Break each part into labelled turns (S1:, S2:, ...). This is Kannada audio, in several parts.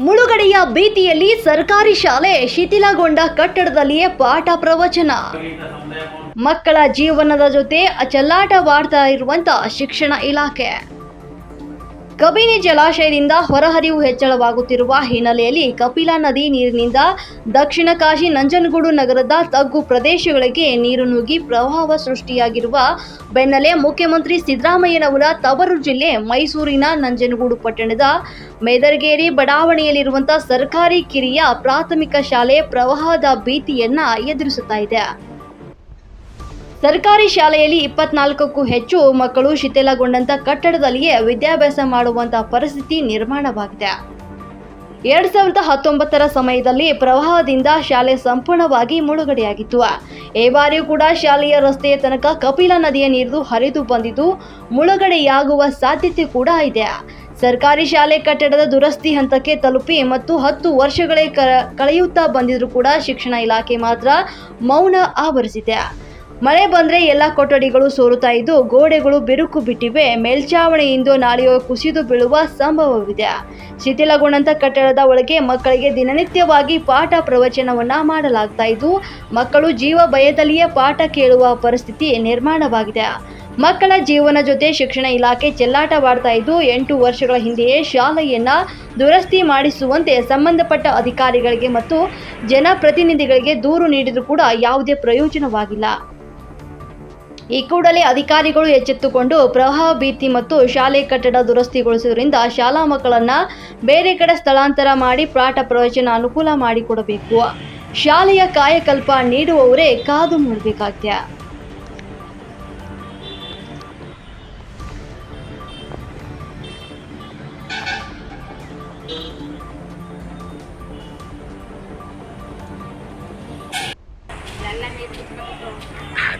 S1: ಮುಳುಗಡೆಯ ಭೀತಿಯಲ್ಲಿ ಸರ್ಕಾರಿ ಶಾಲೆ ಶಿಥಿಲಗೊಂಡ ಕಟ್ಟಡದಲ್ಲಿಯೇ ಪಾಠ ಪ್ರವಚನ. ಮಕ್ಕಳ ಜೀವನದ ಜೊತೆ ಅಚಲ್ಲಾಟವಾಡ್ತಾ ಇರುವಂತ ಶಿಕ್ಷಣ ಇಲಾಖೆ. ಕಬಿನಿ ಜಲಾಶಯದಿಂದ ಹೊರಹರಿವು ಹೆಚ್ಚಳವಾಗುತ್ತಿರುವ ಹಿನ್ನೆಲೆಯಲ್ಲಿ ಕಪಿಲಾ ನದಿ ನೀರಿನಿಂದ ದಕ್ಷಿಣ ಕಾಶಿ ನಂಜನಗೂಡು ನಗರದ ತಗ್ಗು ಪ್ರದೇಶಗಳಿಗೆ ನೀರು ನುಗ್ಗಿ ಪ್ರವಾಹ ಸೃಷ್ಟಿಯಾಗಿರುವ ಬೆನ್ನಲ್ಲೇ ಮುಖ್ಯಮಂತ್ರಿ ಸಿದ್ದರಾಮಯ್ಯನವರ ತವರು ಜಿಲ್ಲೆ ಮೈಸೂರಿನ ನಂಜನಗೂಡು ಪಟ್ಟಣದ ಮೇದರ್ಗೇರಿ ಬಡಾವಣೆಯಲ್ಲಿರುವಂತಹ ಸರ್ಕಾರಿ ಕಿರಿಯ ಪ್ರಾಥಮಿಕ ಶಾಲೆ ಪ್ರವಾಹದ ಭೀತಿಯನ್ನ ಎದುರಿಸುತ್ತಾ ಇದೆ. ಸರ್ಕಾರಿ ಶಾಲೆಯಲ್ಲಿ ಇಪ್ಪತ್ನಾಲ್ಕಕ್ಕೂ ಹೆಚ್ಚು ಮಕ್ಕಳು ಶಿಥಿಲಗೊಂಡಂತ ಕಟ್ಟಡದಲ್ಲಿಯೇ ವಿದ್ಯಾಭ್ಯಾಸ ಮಾಡುವಂತಹ ಪರಿಸ್ಥಿತಿ ನಿರ್ಮಾಣವಾಗಿದೆ. ಎರಡ್ ಸಾವಿರದ ಹತ್ತೊಂಬತ್ತರ ಸಮಯದಲ್ಲಿ ಪ್ರವಾಹದಿಂದ ಶಾಲೆ ಸಂಪೂರ್ಣವಾಗಿ ಮುಳುಗಡೆಯಾಗಿತ್ತು. ಈ ಬಾರಿಯೂ ಕೂಡ ಶಾಲೆಯ ರಸ್ತೆಯ ತನಕ ಕಪಿಲ ನದಿಯ ನೀರು ಹರಿದು ಬಂದಿದ್ದು, ಮುಳುಗಡೆಯಾಗುವ ಸಾಧ್ಯತೆ ಕೂಡ ಇದೆ. ಸರ್ಕಾರಿ ಶಾಲೆ ಕಟ್ಟಡದ ದುರಸ್ತಿ ಹಂತಕ್ಕೆ ತಲುಪಿ ಮತ್ತು ಹತ್ತು ವರ್ಷಗಳೇ ಕಳೆಯುತ್ತಾ ಬಂದಿದ್ರೂ ಕೂಡ ಶಿಕ್ಷಣ ಇಲಾಖೆ ಮಾತ್ರ ಮೌನ ಆವರಿಸಿದೆ. ಮಳೆ ಬಂದ್ರೆ ಎಲ್ಲ ಕೊಠಡಿಗಳು ಸೋರುತ್ತಾ ಇದ್ದು ಗೋಡೆಗಳು ಬಿರುಕು ಬಿಟ್ಟಿವೆ. ಮೇಲ್ಚಾವಣಿಯಿಂದ ನಾಳೆಯೋ ಕುಸಿದು ಬೀಳುವ ಸಂಭವವಿದೆ. ಶಿಥಿಲಗೊಂಡಂತ ಕಟ್ಟಡದ ಒಳಗೆ ಮಕ್ಕಳಿಗೆ ದಿನನಿತ್ಯವಾಗಿ ಪಾಠ ಪ್ರವಚನವನ್ನ ಮಾಡಲಾಗ್ತಾ ಇದ್ದು, ಮಕ್ಕಳು ಜೀವ ಭಯದಲ್ಲಿಯೇ ಪಾಠ ಕೇಳುವ ಪರಿಸ್ಥಿತಿ ನಿರ್ಮಾಣವಾಗಿದೆ. ಮಕ್ಕಳ ಜೀವನ ಜೊತೆ ಶಿಕ್ಷಣ ಇಲಾಖೆ ಚೆಲ್ಲಾಟವಾಡ್ತಾ ಇದ್ದು, ಎಂಟು ವರ್ಷಗಳ ಹಿಂದೆಯೇ ಶಾಲೆಯನ್ನ ದುರಸ್ತಿ ಮಾಡಿಸುವಂತೆ ಸಂಬಂಧಪಟ್ಟ ಅಧಿಕಾರಿಗಳಿಗೆ ಮತ್ತು ಜನಪ್ರತಿನಿಧಿಗಳಿಗೆ ದೂರು ನೀಡಿದರೂ ಕೂಡ ಯಾವುದೇ ಪ್ರಯೋಜನವಾಗಿಲ್ಲ. ಈ ಕೂಡಲೇ ಅಧಿಕಾರಿಗಳು ಎಚ್ಚೆತ್ತುಕೊಂಡು ಪ್ರವಾಹ, ಭೀತಿ ಮತ್ತು ಶಾಲೆ ಕಟ್ಟಡ ದುರಸ್ತಿಗೊಳಿಸುವುದರಿಂದ ಶಾಲಾ ಮಕ್ಕಳನ್ನ ಬೇರೆ ಕಡೆ ಸ್ಥಳಾಂತರ ಮಾಡಿ ಪಾಠ ಪ್ರವಚನ ಅನುಕೂಲ ಮಾಡಿಕೊಡಬೇಕು. ಶಾಲೆಯ ಕಾಯಕಲ್ಪ ನೀಡುವವರೇ ಕಾದು ನೋಡಬೇಕಾಗಿದೆ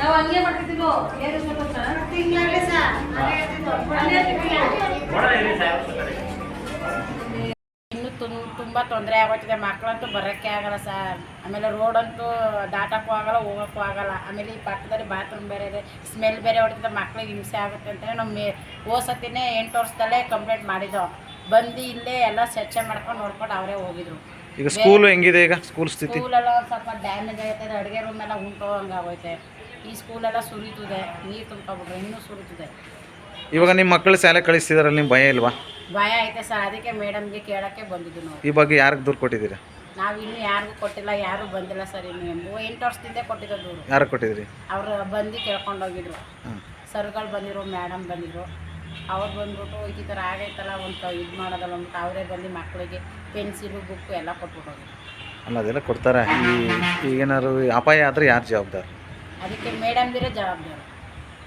S2: ನಾವು ಹಂಗೆ ಮಾಡ್ತಿದ್ವು? ಏನು ಇನ್ನೂ ತುಂ ತುಂಬ ತೊಂದರೆ ಆಗೋತಿದೆ ಮಕ್ಕಳಂತೂ ಬರೋಕ್ಕೆ ಆಗಲ್ಲ ಸರ್ ಆಮೇಲೆ ರೋಡಂತೂ ದಾಟಕ್ಕೂ ಆಗಲ್ಲ ಹೋಗೋಕ್ಕೂ ಆಗಲ್ಲ. ಆಮೇಲೆ ಈ ಪಕ್ಕದಲ್ಲಿ ಬಾತ್ರೂಮ್ ಬೇರೆ ಇದೆ. ಸ್ಮೆಲ್ ಬೇರೆ ಹೊಡಿತದೆ. ಮಕ್ಳಿಗೆ ಹಿಂಸೆ ಆಗುತ್ತೆ ಅಂತೇಳಿ ನಮ್ಮ ಮೇ ಹೋಸತಿನೇ ಎಂಟು ವರ್ಷದಲ್ಲೇ ಕಂಪ್ಲೇಂಟ್ ಮಾಡಿದ್ದೋ. ಬಂದು ಇಲ್ಲೇ ಎಲ್ಲ ಸ್ವಚ್ಛ ಮಾಡ್ಕೊಂಡು ನೋಡ್ಕೊಂಡು ಅವರೇ ಹೋಗಿದ್ರು.
S3: ಈಗ ಸ್ಕೂಲ್ ಹೆಂಗಿದೆ ಈಗ? ಸ್ಕೂಲ್ ಸ್ಥಿತಿ?
S2: ಸ್ಕೂಲೆಲ್ಲ ಒಂದು ಸ್ವಲ್ಪ ಡ್ಯಾಮೇಜ್ ಆಗುತ್ತೆ ಅಡುಗೆ ರೂಮ್ ಎಲ್ಲ ಉಂಟು ಆಗೋಯ್ತೆ. ಈ ಸ್ಕೂಲೆಲ್ಲ ಸುರಿತದೆ ನೀರು ತುಂಬ್ಕೊಬಿಟ್ರೆ ಇನ್ನೂ ಸುರಿತದೆ.
S3: ಇವಾಗ ನಿಮ್ಮ ಮಕ್ಕಳು ಶಾಲೆ ಕಳಿಸ್ತಿದಾರಲ್ಲ ನಿಮ್ಮ ಭಯ ಇಲ್ವಾ?
S2: ಭಯ ಐತೆ ಸರ್ ಅದಕ್ಕೆ ಮೇಡಮ್ಗೆ ಕೇಳೋಕ್ಕೆ ಬಂದಿದ್ದು ನಾವು
S3: ಈ ಬಗ್ಗೆ ಯಾರಿಗೆ ದೂರು ಕೊಟ್ಟಿದ್ದೀರಾ?
S2: ನಾವು ಇನ್ನೂ ಯಾರಿಗೂ ಕೊಟ್ಟಿಲ್ಲ ಯಾರೂ ಬಂದಿಲ್ಲ ಸರ್ ಇನ್ನು. ಎಂಟು ವರ್ಷದಿಂದ ಕೊಟ್ಟಿದ್ದ ದೂರು
S3: ಯಾರು ಕೊಟ್ಟಿದ್ರಿ
S2: ಅವರು ಬಂದು ಕೇಳ್ಕೊಂಡೋಗಿದ್ರು ಸರ್ಗಳು ಬಂದಿದ್ರು ಮೇಡಮ್ ಬಂದಿದ್ರು. ಅವ್ರು ಬಂದ್ಬಿಟ್ಟು ಈ ಥರ ಆಗೈತಲ್ಲ ಒಂದು ಇದು ಮಾಡೋದಲ್ಲ ಒಂದು ಅವರೇ ಬಂದು ಮಕ್ಕಳಿಗೆ ಪೆನ್ಸಿಲು ಬುಕ್ಕು ಎಲ್ಲ ಕೊಟ್ಬಿಟ್ಟು ಹೋಗಿದ್ರು.
S3: ಅಲ್ಲ ಅದೆಲ್ಲ ಕೊಡ್ತಾರೆ. ಈ ಈಗೇನಾದ್ರು ಅಪಾಯ ಆದರೆ ಯಾರು ಜವಾಬ್ದಾರ?
S2: ಅದಕ್ಕೆ ಮೇಡಮ್ದಿರೇ ಜವಾಬ್ದಾರಿ.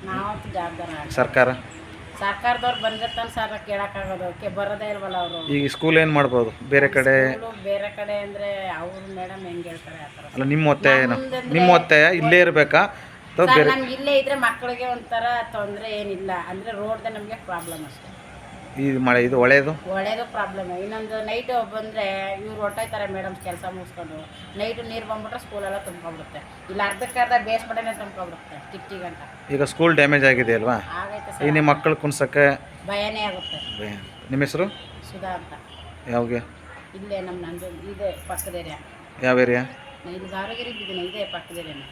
S2: ನಾವಂತೂ ಜವಾಬ್ದಾರ
S3: ಸರ್ಕಾರ?
S2: ಸರ್ಕಾರದವ್ರು ಬಂದಿರ್ತಾನೆ ಸರ್ ಕೇಳೋಕ್ಕಾಗೋದು. ಅವಕ್ಕೆ ಬರೋದೇ ಇಲ್ವಲ್ಲ ಅವರು?
S3: ಈಗ ಸ್ಕೂಲ್ ಏನು ಮಾಡ್ಬೋದು? ಬೇರೆ ಕಡೆ?
S2: ಬೇರೆ ಕಡೆ ಅಂದರೆ ಅವರು ಮೇಡಮ್ ಹೆಂಗೆ ಹೇಳ್ತಾರೆ ಆ ಥರ.
S3: ಅಲ್ಲ ನಿಮ್ಮ ಒತ್ತಾಯ ಏನು? ನಿಮ್ಮ ಒತ್ತಾಯ? ಇಲ್ಲೇ ಇರಬೇಕಾ?
S2: ಸರ್ ನಮ್ಗೆ ಇಲ್ಲೇ ಇದ್ರೆ ಮಕ್ಕಳಿಗೆ ಒಂಥರ ತೊಂದರೆ ಏನಿಲ್ಲ. ಅಂದರೆ ರೋಡ್ದೆ ನಮಗೆ ಪ್ರಾಬ್ಲಮ್ ಅಷ್ಟೇ.
S3: ಈ ಮಳೆ ಇದು ಒಳ್ಳೆಯದು
S2: ಒಳ್ಳೇದು ಪ್ರಾಬ್ಲಮ್ ಇನ್ನೊಂದು ನೈಟ್ ಬಂದರೆ ಇವ್ರು ಹೊಟ್ಟೋಯ್ತಾರೆ ಮೇಡಮ್ಸ್ ಕೆಲಸ ಮುಗಿಸ್ಕೊಂಡು. ನೈಟು ನೀರು ಬಂದ್ಬಿಟ್ರೆ ಸ್ಕೂಲೆಲ್ಲ ತುಂಬ್ಕೊಂಡ್ಬಿಡುತ್ತೆ. ಇಲ್ಲ ಅರ್ಧಕ್ಕೆ ಅರ್ಧ ಬೇಸ್ಪಡೆನೇ ತುಂಬ್ಕೊಂಡ್ಬಿಡುತ್ತೆ ಟಿಕ್ ಟಿಕ್ ಅಂತ
S3: ಈಗ ಸ್ಕೂಲ್ ಡ್ಯಾಮೇಜ್ ಆಗಿದೆ ಅಲ್ವಾ?
S2: ಆಗೈತೆ
S3: ಈಗ
S2: ಸರ್
S3: ನಿಮ್ಮ ಮಕ್ಕಳು ಕುಣ್ಸಕ್ಕೆ
S2: ಭಯನೇ ಆಗುತ್ತೆ.
S3: ನಿಮ್ಮ ಹೆಸರು?
S2: ಸುಧಾ ಅಂತ.
S3: ಯಾವಾಗ?
S2: ಇಲ್ಲೇ ನಮ್ಮ ನಂದು ಇದೆ ಪಕ್ಕದ ಏರಿಯಾ
S3: ಯಾವ ಏರಿಯಾ
S2: ಇಲ್ಲಿ ದಾವಣಗೆರೆ ಇದೆ ಇದೇ ಪಕ್ಕದ ಏರಿಯಾನೇ